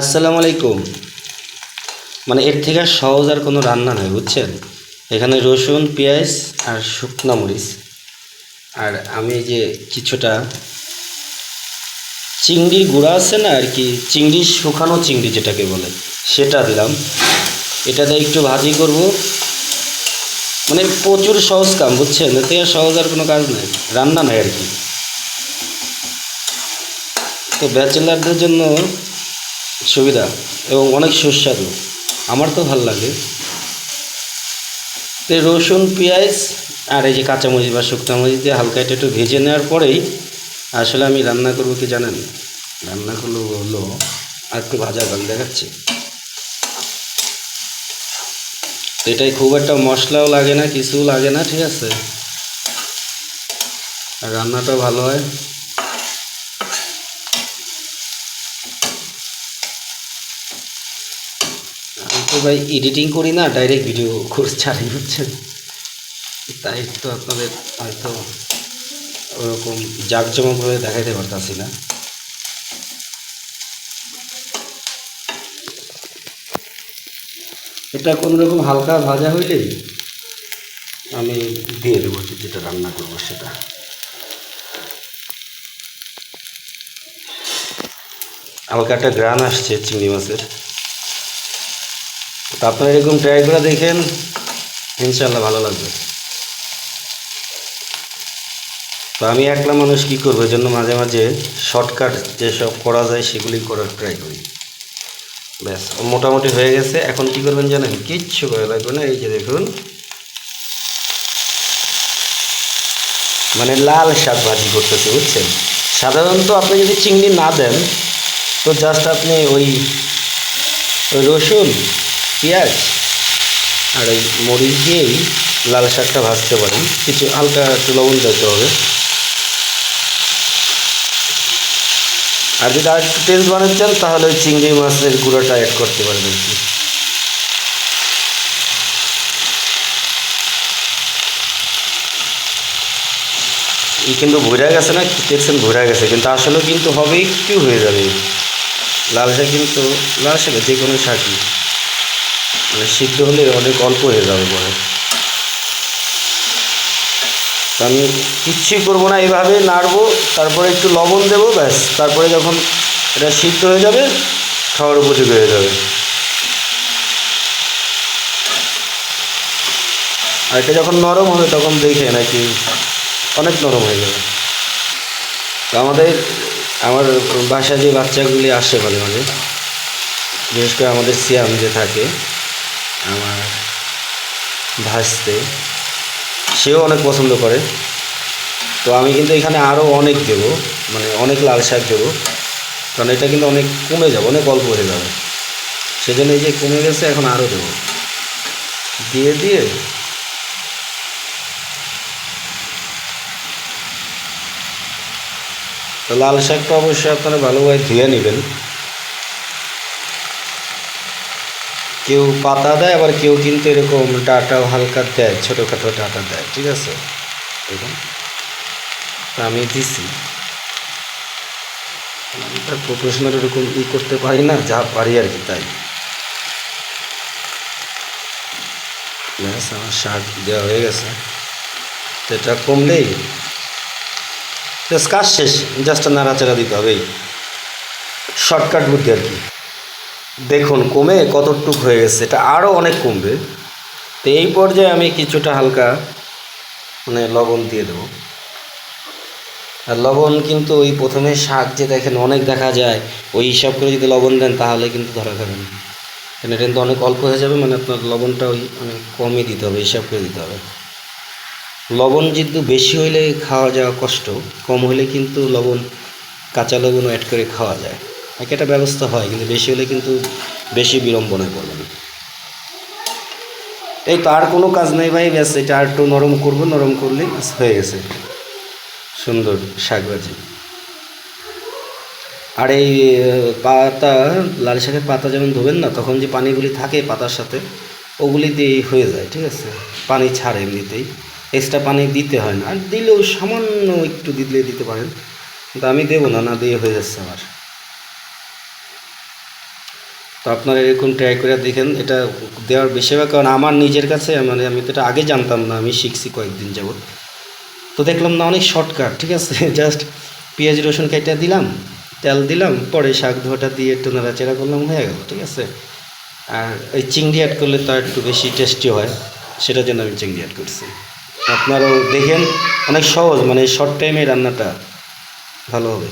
আসসালামু আলাইকুম। মানে এর থেকে সহজ আর কোনো রান্না নয় বুঝছেন? এখানে রসুন, পেঁয়াজ আর শুকনা মরিচ। আর আমি যে কিছুটা চিংড়ির গুঁড়া আছে না, আর কি, চিংড়ি শুকানো চিংড়ি যেটাকে বলে, সেটা দিলাম। এটা দিয়ে একটু ভাজি করব। মানে প্রচুর সহজ কাম, বুঝছেন? এর থেকে সহজ আর কোনো কাজ নেই, রান্না নয় আর কি। তো ব্যাচেলারদের জন্য সুবিধা এবং অনেক সুস্বাদু। আমার তো ভালো লাগে। তো রসুন, পেঁয়াজ আর এই যে কাঁচামরিচ বা শুকনো মরিচ দিয়ে হালকা এটা একটু ভেজে নেওয়ার পরেই আসলে আমি রান্না করব কি জানেন? রান্না করব হলো আর একটু ভাজা গাল দেখাচ্ছি। এটাই খুব একটা মশলাও লাগে না, কিছু লাগে না, ঠিক আছে? আর রান্নাটাও ভালো হয়। তো ভাই এডিটিং করি না ডাইরেক্ট ভিডিও করে ছাড়ি হচ্ছেন তাই তো আপনাদের হয়তো ওরকম জাঁকজমকভাবে দেখাইতে পারতাছি না। এটা কোনো রকম হালকা ভাজা হইলে আমি দিয়ে দেবো, যেটা রান্না করব সেটা। হালকা একটা গ্রান আসছে চিংড়ি মাছের। তো আপনারা এরকম ট্রাই করে দেখেন ইনশাল্লাহ ভালো লাগবে। তো আমি একলা মানুষ কী করব? জন্য মাঝে মাঝে শর্টকাট যেসব করা যায় সেগুলি করার ট্রাই করি। ব্যাস, মোটামুটি হয়ে গেছে। এখন কি করবেন জানেন? কিচ্ছু করে লাগবে না। এই যে দেখুন। মানে লাল শাক ভাজি করতেছে, বুঝছেন? সাধারণত আপনি যদি চিংড়ি না দেন, তো জাস্ট আপনি ওই রসুন পেঁয়াজ আর এই মরিচ দিয়েই লাল শাকটা ভাজতে পারেন। কিছু হালকা একটু লবণ দিতে হবে। আর যদি আর একটু টেস্ট বানাতে চান, তাহলে ওই চিংড়ি মাছের গুঁড়োটা অ্যাড করতে পারেন আর কি। কিন্তু ভরে গেছে না দেখছেন? ভরে গেছে। কিন্তু আসলেও কিন্তু হবে, একটু হয়ে যাবে। লাল শাক কিন্তু, লাল শাক যে কোনো শাকই। মানে সিদ্ধ হলে অনেক অল্প হয়ে যাবে পরে আমি কিচ্ছুই করব না, এভাবে নাড়বো, তারপরে একটু লবণ দেবো, ব্যাস। তারপরে যখন এটা সিদ্ধ হয়ে যাবে, খাওয়ার উপযোগী হয়ে যাবে। আর এটা যখন নরম হবে, তখন দেখে নাকি অনেক নরম হয়ে যাবে। তো আমাদের, আমার বাসায় যে বাচ্চাগুলি আসে মাঝে মাঝে, বিশেষ করে আমাদের সিয়াম যে থাকে আমার ভাসতে সেও অনেক পছন্দ করে। তো আমি কিন্তু এখানে আরও অনেক দেবো মানে অনেক লাল শাক দেবো। কারণ এটা কিন্তু অনেক কমে যাবে, অনেক অল্প হয়ে যাবে। সেজন্য এই যে কমে গেছে, এখন আরও দেবো। দিয়ে দিয়ে। তো লাল শাকটা অবশ্যই আপনারা ভালোভাবে ধুয়ে নেবেন। কেউ পাতা দেয়, আবার কেউ কিন্তু এরকম ডাটাও হালকা দেয়, ছোটোখাটো ডাটা দেয়, ঠিক আছে? দেখুন। আমি দিছি। প্রফেশনাল এরকম ই করতে পারি না, যা পারি আর কি, তাই। আমার শাক দেওয়া হয়ে গেছে। এটা কমলেই। কাজ শেষ, জাস্ট নাড়াচাড়া দিতে হবে শর্টকাট বুদ্ধি আর কি। দেখুন, কমে কতটুক হয়ে গেছে, এটা আরও অনেক কমবে। তো এই পর্যায়ে আমি কিছুটা হালকা মানে লবণ দিয়ে দেবো। আর লবণ কিন্তু ওই প্রথমে শাক যে দেখেন অনেক দেখা যায়, ওই হিসাব করে যদি লবণ দেন তাহলে কিন্তু ধরা খাবে না। কারণ এটা কিন্তু অনেক অল্প হয়ে যাবে মানে আপনার লবণটা ওই অনেক কমই দিতে হবে, হিসাব করে দিতে হবে। লবণ যেহেতু বেশি হইলে খাওয়া যাওয়া কষ্ট, কম হলে কিন্তু লবণ কাঁচা লবণও অ্যাড করে খাওয়া যায়। একটা ব্যবস্থা হয়, কিন্তু বেশি হলে কিন্তু বেশি বিড়ম্বনায় পড়বেন এই তো আর কোনো কাজ নেই ভাই, ব্যাস এটা আর একটু নরম করব, নরম করলে হয়ে গেছে। সুন্দর শাক ভাজি আর এই পাতা, লাল শাকের পাতা যেমন ধোবেন না, তখন যে পানিগুলি থাকে পাতার সাথে, ওগুলি দিয়ে হয়ে যায়, ঠিক আছে? পানি ছাড়ে এমনিতেই। এক্সট্রা পানি দিতে হয় না। আর দিলেও সামান্য একটু দিলে দিতে পারেন। কিন্তু আমি দেবো না না দিয়ে হয়ে যাচ্ছে আমার। তো আপনারা এরকম ট্রাই করে দেখেন, এটা দেওয়ার বেশিরভাগ কারণ আমার নিজের কাছে মানে আমি তো এটা আগে জানতাম না, আমি শিখছি কয়েকদিন যাবত তো দেখলাম না, অনেক শর্টকাট ঠিক আছে? জাস্ট পেঁয়াজ, রসুন কেটে দিলাম, তেল দিলাম, পরে শাক ধোয়াটা দিয়ে একটু নাড়াচাড়া করলাম, হয়ে গেল, ঠিক আছে? আর ওই চিংড়ি অ্যাড করলে তো একটু বেশি টেস্টি হয় সেটার জন্য আমি চিংড়ি অ্যাড করছি। আপনারাও দেখেন, অনেক সহজ মানে শর্ট টাইমে রান্নাটা ভালো হবে।